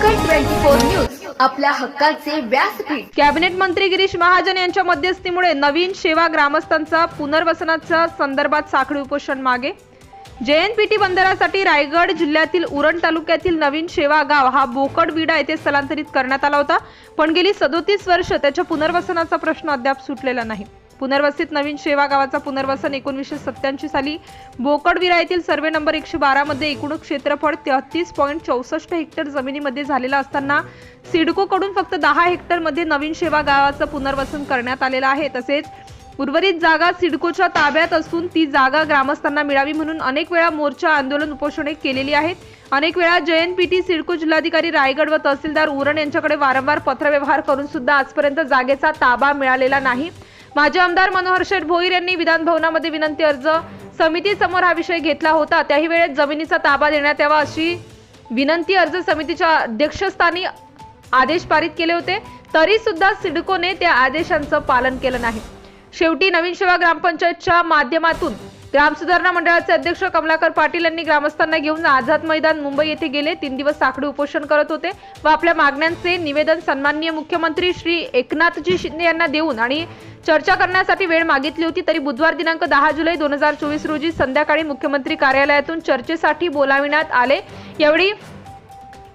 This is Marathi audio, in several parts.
फोर न्यूज आपल्या हक्काचे व्यासपीठ. कॅबिनेट मंत्री गिरीश महाजन यांच्या मध्यस्थीमुळे नवीन सेवा ग्रामस्थांचा पुनर्वसनाच्या संदर्भात साखळी उपोषण मागे. जेएनपीटी बंदरासाठी रायगड जिल्ह्यातील उरण तालुक्यातील नवीन शेवा गाव हा बोकडविडा येथे स्थलांतरित करण्यात आला होता. पण गेली सदोतीस वर्ष त्याच्या पुनर्वसनाचा प्रश्न अद्याप सुटलेला नाही. पुनर्वसित नवीन शेवा गावाचा पुनर्वसन एकोणीसशे सत्याऐंशी साली बोकडविरा येथील सर्वे नंबर एकशे बारामध्ये एकूण क्षेत्रफळ तेहतीस पॉईंट चौसष्ट हेक्टर जमिनीमध्ये झालेला असताना सिडकोकडून फक्त दहा हेक्टरमध्ये नवीन शेवा गावाचं पुनर्वसन करण्यात आलेलं आहे. तसेच उर्वरित जागा सिडकोच्या ताब्यात असून ती जागा ग्रामस्थांना मिळावी म्हणून अनेक वेळा मोर्चा आंदोलन उपोषणे केलेली आहेत. अनेक वेळा जयनपीटी सिडको जिल्हाधिकारी रायगड व तहसीलदार उरण यांच्याकडे वारंवार पत्रव्यवहार करून सुद्धा आजपर्यंत जागेचा ताबा मिळालेला नाही. माजी आमदार मनोहर शेठ भोईर यांनी विधानभवनामध्ये विनंती अर्ज समितीसमोर हा विषय घेतला होता. त्याही वेळेत जमिनीचा ताबा देण्यात यावा अशी विनंती अर्ज समितीच्या अध्यक्षस्थानी आदेश पारित केले होते. तरी सुद्धा सिडकोने त्या आदेशांचं पालन केलं नाही. शेवटी नवीन सेवा ग्रामपंचायतच्या माध्यमातून ग्रामसुधारणा मंडळाचे अध्यक्ष कमलाकर पाटील यांनी ग्रामस्थांना घेऊन आझाद मैदान मुंबई येथे गेले. तीन दिवस साखळी उपोषण करत होते व आपल्या मागण्यांचे निवेदन सन्माननीय मुख्यमंत्री श्री एकनाथजी शिंदे यांना देऊन आणि चर्चा करण्यासाठी वेळ मागितली होती तरी बुधवार दिनांक दहा जुलै दोन हजार चोवीस रोजी संध्याकाळी मुख्यमंत्री कार्यालयातून चर्चेसाठी बोलाविण्यात आले. यावेळी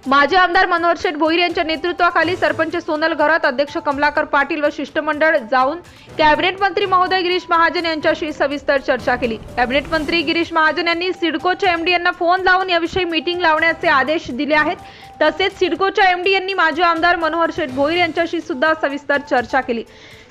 माजी आमदार मनोहर शेठ भोईर यांच्या नेतृत्वाखाली सरपंच सोनल घरात अध्यक्ष कमलाकर पाटील व शिष्टमंडळ जाऊन कॅबिनेट मंत्री महोदय गिरीश महाजन यांच्याशी सविस्तर चर्चा केली. कॅबिनेट मंत्री गिरीश महाजन यांनी सिडकोच्या एमडी यांना फोन लावून याविषयी मीटिंग लावण्याचे आदेश दिले आहेत. तसेच सिडकोच्या एमडी यांनी माजी आमदार मनोहर शेठ भोईर यांच्याशी सुद्धा सविस्तर चर्चा केली.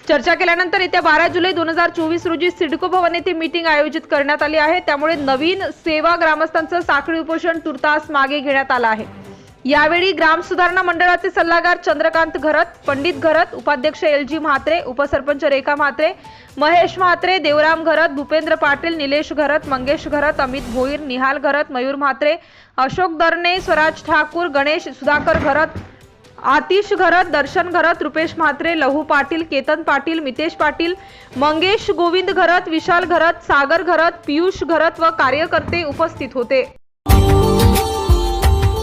चर्चा केल्यानंतर येत्या बारा जुलै दोन हजार चोवीस रोजी सिडको भवन येथे मीटिंग आयोजित करण्यात आली आहे. त्यामुळे नवीन सेवा ग्रामस्थांचं साखळी उपोषण तुर्तास मागे घेण्यात आलं आहे. यावेळी ग्राम सुधारणा मंडळाचे सल्लागार चंद्रकांत घरत पंडित घरत उपाध्यक्ष एल जी म्हात्रे उपसरपंच रेखा म्हात्रे महेश म्हात्रे देवराम घरत भूपेंद्र पाटील निलेश घरत मंगेश घरत अमित भोईर निहाल घरत मयूर म्हात्रे अशोक दरणे स्वराज ठाकूर गणेश सुधाकर घरत आतिश घरत दर्शन घरत रुपेश म्हात्रे लहू पाटील केतन पाटील मितेश पाटील मंगेश गोविंद घरत विशाल घरत सागर घरत पियुष घरत व कार्यकर्ते उपस्थित होते.